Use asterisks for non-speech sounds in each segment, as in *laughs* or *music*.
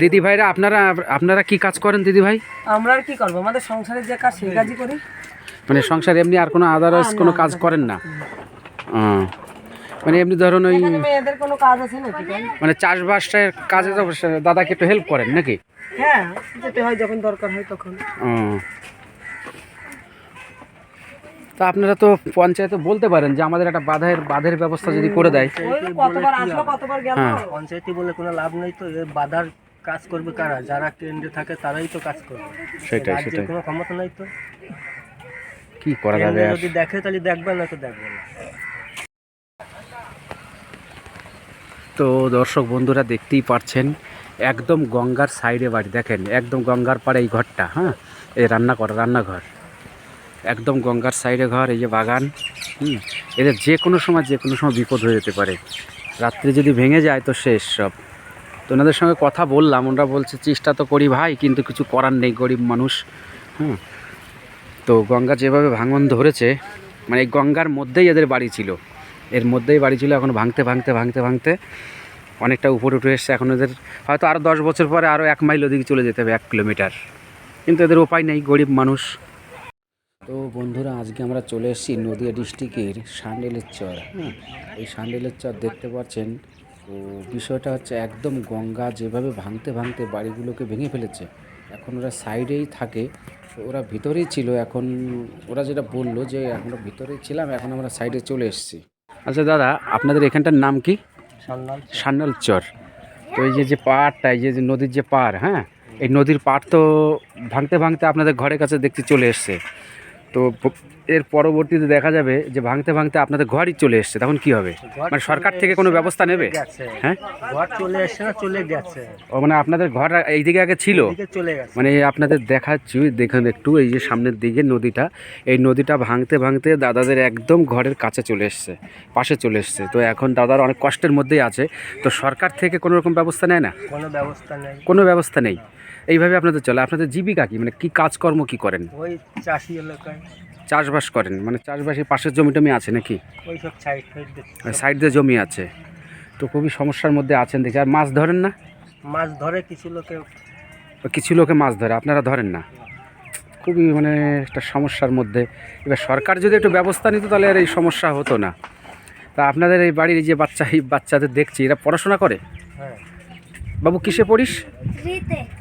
দিদি ভাইরা আপনারা আপনারা কি কাজ করেন দিদি ভাই? আমরা আর কি করব? আমাদের সংসারের যে কাজ সেই কাজই করি। মানে সংসারে এমনি আর কোনো আদারস কোনো কাজ করেন না? মানে এমনি ধরুন ওই মেয়েদের কোনো কাজ আছে নাকি মানে চাষবাসের কাজে তো দাদাকে একটু হেল্প করেন নাকি? হ্যাঁ যেতে হয় যখন দরকার হয় তখন। তা আপনারা তো পঞ্চায়েতে বলতে পারেন যে আমাদের একটা বাঁধের বাঁধের ব্যবস্থা যদি করে দেয়। আসলো হ্যাঁ। পঞ্চায়েতে বলে কোনো লাভ নেই তো বাধার কাজ করবে কারা? যারা কেন্দ্রে থাকে তারাই তো কাজ করবে। সেটাই সেটাই। কোনো ক্ষমতা নাই তো। কি করা যাবে যদি দেখে তাহলে দেখবে না তো দেখবে না। তো দর্শক বন্ধুরা দেখতেই পাচ্ছেন একদম গঙ্গার সাইডে বাড়ি। দেখেন একদম গঙ্গার পাড়ে এই ঘরটা হ্যাঁ? এই রান্না করা রান্নাঘর। একদম গঙ্গার সাইডে ঘর, এই যে বাগান, হুম, এদের যে কোনো সময়, যে কোনো সময় বিপদ হয়ে যেতে পারে। রাত্রে যদি ভেঙে যায় তো শেষ সব। তো ওনাদের সঙ্গে কথা বললাম, ওনারা বলছে, চেষ্টা তো করি ভাই, কিন্তু কিছু করার নেই, গরিব মানুষ। হুম, তো গঙ্গা যেভাবে ভাঙন ধরেছে মানে এই গঙ্গার মধ্যেই এদের বাড়ি ছিল। এর মধ্যেই বাড়ি ছিল এখন ভাঙতে ভাঙতে ভাঙতে ভাঙতে। অনেকটা উপরে উঠে এসছে, এখন এদের হয়তো আরও দশ বছর পরে আরও এক মাইল ওদিকে চলে যেতে হবে, এক কিলোমিটার। কিন্তু এদের উপায় নেই, গরিব মানুষ। তো বন্ধুরা আজকে আমরা চলে এসেছি নদিয়া ডিস্ট্রিক্টের সান্ডেলের চর হ্যাঁ? এই সান্ডেলের চর দেখতে পাচ্ছেন তো বিষয়টা হচ্ছে একদম গঙ্গা যেভাবে ভাঙতে ভাঙতে বাড়িগুলোকে ভেঙে ফেলেছে এখন ওরা সাইডেই থাকে তো ওরা ভিতরেই ছিল এখন ওরা যেটা বলল যে আমরা ভিতরেই ছিলাম এখন আমরা সাইডে চলে এসেছি। আচ্ছা দাদা আপনাদের এখানটার নাম কি? সান্নাল চর তো এই যে যে পাড়টা এই যে নদীর যে পাড় হ্যাঁ? এই নদীর পাড় তো ভাঙতে ভাঙতে আপনাদের ঘরের কাছে দেখতে চলে এসছে। তো এর পরবর্তীতে দেখা যাবে যে ভাঙতে ভাঙতে আপনাদের ঘরই চলে এসছে তখন কি হবে? মানে সরকার থেকে কোনো ব্যবস্থা নেবে? হ্যাঁ? ঘর চলে এসছে না চলে গেছে? ও মানে আপনাদের ঘর এইদিকে আগে ছিল? মানে আপনাদের দেখাচ্ছি দেখুন একটু এই যে সামনের দিকে নদীটা এই নদীটা ভাঙতে ভাঙতে দাদাদের একদম ঘরের কাছে চলে এসছে পাশে চলে এসছে। তো এখন দাদার অনেক কষ্টের মধ্যেই আছে। তো সরকার থেকে কোনো রকম ব্যবস্থা নেয় না? কোনো ব্যবস্থা নেই। কোনো ব্যবস্থা নেই? এইভাবে আপনাদের চলে। আপনাদের জীবিকা কি? মানে কি কাজকর্ম কি করেন? ওই চাষি এলাকায়। চাষবাস করেন। মানে চাষবাসের পাশের জমি টমি আছে নাকি? ওই সব সাইড সাইড দিয়ে। জমি আছে। তো খুবই সমস্যার মধ্যে আছেন দেখি আর মাছ ধরেন না? মাছ ধরে কিছু লোকে। কিছু লোকে মাছ ধরে আপনারা ধরেন না? খুবই মানে একটা সমস্যার মধ্যে। এবার সরকার যদি একটু ব্যবস্থা নিত তাহলে আর এই সমস্যা হতো না। তা আপনাদের এই বাড়ির এই যে বাচ্চা এই বাচ্চাদের দেখছি এরা পড়াশোনা করে? হ্যাঁ। বাবু কিসে পড়িস?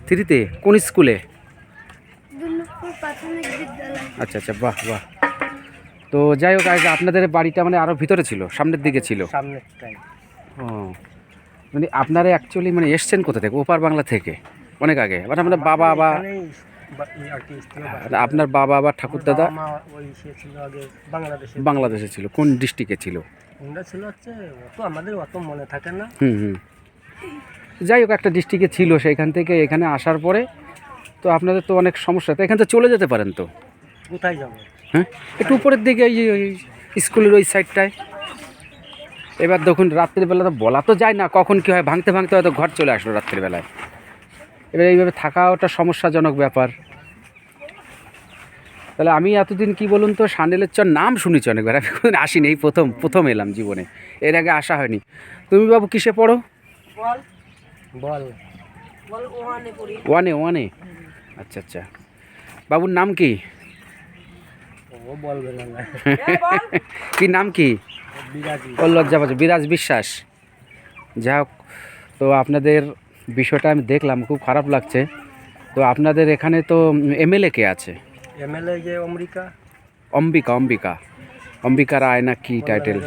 থ্রিতে। কোন স্কুলে? আচ্ছা আচ্ছা বাহ বাহ। তো যাই হোক আগে আপনাদের বাড়িটা মানে আরও ভিতরে ছিল সামনের দিকে ছিল। ও মানে আপনারা অ্যাকচুয়ালি মানে এসছেন কোথা থেকে? ওপার বাংলা থেকে অনেক আগে। মানে আপনার বাবা বা আপনার বাবা বা ঠাকুর দাদা বাংলাদেশে। বাংলাদেশে ছিল। কোন ডিস্ট্রিক্টে ছিল? ছিল হচ্ছে আমাদের অত মনে থাকে না। হুম হুম। যাই হোক একটা ডিস্ট্রিক্টে ছিল সেখান থেকে এখানে আসার পরে তো আপনাদের তো অনেক সমস্যা। তো এখান থেকে চলে যেতে পারেন তো? কোথায় যাব? হ্যাঁ? একটু উপরের দিকে এই ওই স্কুলের ওই সাইডটায় এবার দেখুন রাত্রিবেলা তো বলা তো যায় না কখন কী হয় ভাঙতে ভাঙতে হয়তো ঘর চলে আসলো রাত্রিবেলায় এবার এইভাবে থাকা ওটা সমস্যাজনক ব্যাপার। তাহলে আমি এতদিন কি বলুন তো সান্ডেলের চর নাম শুনেছি অনেকবার আমি কোনোদিন আসিনি এই প্রথম প্রথম এলাম জীবনে। এর আগে আসা হয়নি। তুমি বাবু কিসে পড়ো? বল। বল ওখানে পড়ি। ওয়ানে ওয়ানে? আচ্ছা আচ্ছা। বাবুর নাম কি? ও বলবে না *laughs* কি নাম কি? বিরাজি। ও লজ্জা পাচ্ছে বিরাজ বিশ্বাস। যা হোক তো আপনাদের বিষয়টা আমি দেখলাম খুব খারাপ লাগছে। তো আপনাদের এখানে তো এমএলএ কে আছে? এমএলএ যে অমরিকা অম্বিকা অম্বিকা। অম্বিকা রায় না কি টাইটেল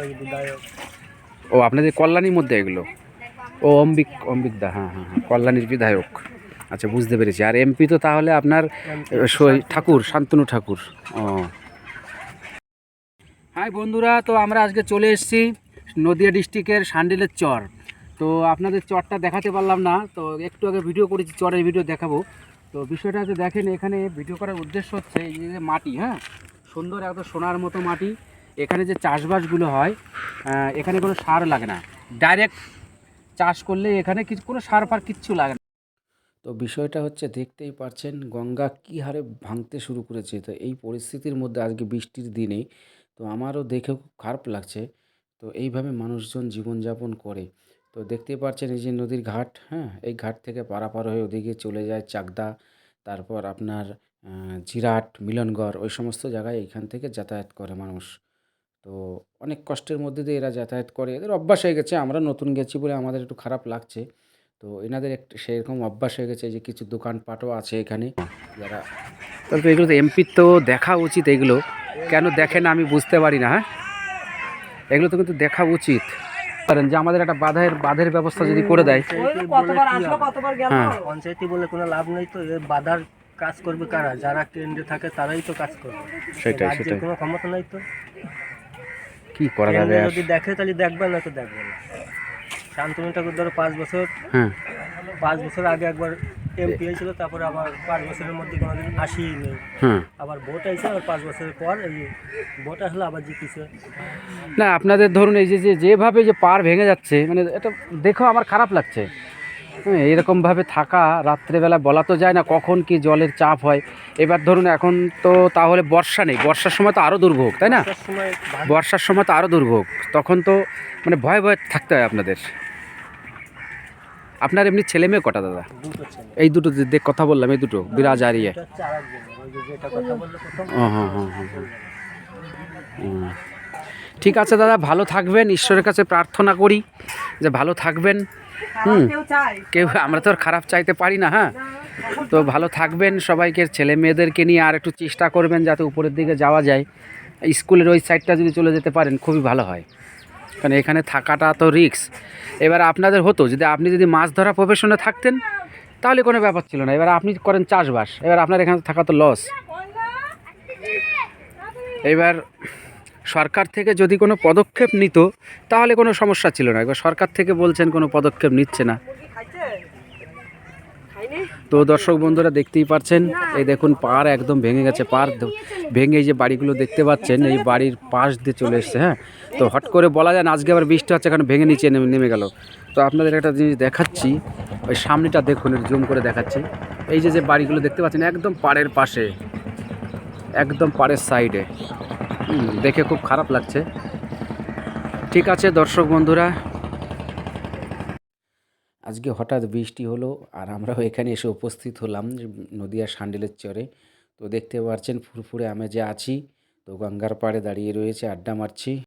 ও আপনাদের কল্যাণীর মধ্যে এগুলো? ও অম্বিক অম্বিকদা হ্যাঁ হ্যাঁ হ্যাঁ কল্যাণীর বিধায়ক। আচ্ছা বুঝতে পেরেছি। আর এমপি তো তাহলে আপনার ঠাকুর, শান্তনু ঠাকুর। ও। হ্যাঁ বন্ধুরা, তো আমরা আজকে চলে এসেছি নদিয়া ডিস্ট্রিক্টের সান্ডেলের চর। তো আপনাদের চরটা দেখাতে পারলাম না, তো একটু আগে ভিডিও করেছি, চরের ভিডিও দেখাবো। তো বিষয়টা হচ্ছে, দেখেন এখানে ভিডিও করার উদ্দেশ্য হচ্ছে, এই যে মাটি হ্যাঁ সুন্দর একদম সোনার মতো মাটি। এখানে যে চাষবাসগুলো হয় এখানে কোনো সার লাগে না। ডাইরেক্ট চাষ করলে এখানে কিছু, কোনো সার ফার কিচ্ছু লাগে না। তো বিষয়টা হচ্ছে দেখতেই পারছেন গঙ্গা কী হারে ভাঙতে শুরু করেছে। তো এই পরিস্থিতির মধ্যে আজকে বৃষ্টির দিনে, তো আমারও দেখে খুব খারাপ লাগছে। তো এইভাবে মানুষজন জীবনযাপন করে। তো দেখতেই পাচ্ছেন এই যে নদীর ঘাট হ্যাঁ এই ঘাট থেকে পারাপার হয়ে ওদিকে চলে যায় চাকদা, তারপর আপনার জিরাট, মিলনগড়, ওই সমস্ত জায়গায় এইখান থেকে যাতায়াত করে মানুষ। তো অনেক কষ্টের মধ্যে দিয়ে এরা যাতায়াত করে। এদের অভ্যাস হয়ে গেছে আমরা নতুন গেছি বলে আমাদের একটু খারাপ লাগছে। তো এনাদের একটু সেরকম অভ্যাস হয়ে গেছে যে কিছু দোকানপাটও আছে এখানে যারা তবে তো এগুলো তো এমপির তো দেখা উচিত এগুলো। কেন দেখে না আমি বুঝতে পারি না হ্যাঁ? এগুলো তো কিন্তু দেখা উচিত। পারেন যে আমাদের একটা বাঁধের বাঁধের ব্যবস্থা যদি করে দেয়। ওই কতবার আসলো কতবার গেল? হ্যাঁ। পঞ্চায়েতি বলে কোনো লাভ নেই তো এ বাধার কাজ করবে কারা? যারা কেন্দ্রে থাকে তারাই তো কাজ করবে। সেটাই সেটাই। কোনো ক্ষমতা নাই তো। কি করা যাবে যদি দেখে তাহলে দেখবে না তো দেখবে না। শান্তনু ঠাকুর ধরো পাঁচ বছর। হ্যাঁ। পাঁচ বছর আগে একবার এমপি হয়েছিল তারপরে আবার পাঁচ বছরের মধ্যে কোনোদিন আসি নেই। হ্যাঁ। আবার ভোট আইছে আর পাঁচ বছরের পর এই ভোট আসলে আবার জিতিছে। না আপনাদের ধরুন এই যে যেভাবে যে পার ভেঙে যাচ্ছে মানে এটা দেখো আমার খারাপ লাগছে। এরকমভাবে থাকা রাত্রেবেলা বলা তো যায় না কখন কি জলের চাপ হয়। এবার ধরুন এখন তো তাহলে বর্ষা নেই বর্ষার সময় তো আরও দুর্ভোগ তাই না? বর্ষার সময় তো আরও দুর্ভোগ তখন তো মানে ভয়ে ভয়ে থাকতে হয় আপনাদের। আপনার এমনি ছেলে মেয়ে কটা দাদা? এই দুটো যে দেখ কথা বললাম এই দুটো বিরাজ আর ইয়ে। এটা হচ্ছে আরেকজন ওই যে যেটা কথা বলল প্রথম। ও হ্যাঁ হ্যাঁ হ্যাঁ হ্যাঁ। হুম। ঠিক আছে দাদা, ভালো থাকবেন, ঈশ্বরের কাছে প্রার্থনা করি যে ভালো থাকবেন। খারাপ কেউ, আমরা তো আর খারাপ চাইতে পারি না হ্যাঁ? তো ভালো থাকবেন সবাইকে, ছেলে মেয়েদেরকে নিয়ে আর একটু চেষ্টা করবেন যাতে উপরের দিকে যাওয়া যায়। স্কুলের ওই সাইডটা যদি চলে যেতে পারেন, খুবই ভালো হয়। কারণ এখানে থাকাটা তো রিস্ক এবার আপনাদের হতো, যদি আপনি যদি মাছ ধরা প্রফেশনে থাকতেন, তাহলে কোনো ব্যাপার ছিল না। এবার আপনি করেন চাষবাস, এবার আপনার এখানে থাকা তো লস এবার সরকার থেকে যদি কোনো পদক্ষেপ নিত, তাহলে কোনো সমস্যা ছিল না। এবার সরকার থেকে বলছেন কোনো পদক্ষেপ নিচ্ছে না। তো দর্শক বন্ধুরা দেখতেই পাচ্ছেন এই দেখুন পাড় একদম ভেঙে গেছে পাড় ভেঙে যে বাড়িগুলো দেখতে পাচ্ছেন, এই বাড়ির পাশ দিয়ে চলে এসছে হ্যাঁ। তো হট করে বলা যায় না, আজকে আবার বৃষ্টি হচ্ছে কারণ ভেঙে নিচে নেমে নেমে গেল। তো আপনাদের একটা জিনিস দেখাচ্ছি, ওই সামনেটা দেখুন জুম করে দেখাচ্ছি। এই যে যে বাড়িগুলো দেখতে পাচ্ছেন, একদম পাড়ের পাশে, একদম পাড়ের সাইডে। দেখে খুব খারাপ লাগছে। ঠিক আছে দর্শক বন্ধুরা, আজকে হঠাৎ বৃষ্টি হলো আর আমরাও এখানে এসে উপস্থিত হলাম নদিয়া সান্ডেলের চরে। তো দেখতে পাচ্ছেন ফুরফুরে আমি যে আছি, তো গঙ্গার পাড়ে দাঁড়িয়ে রয়েছে, আড্ডা মারছি।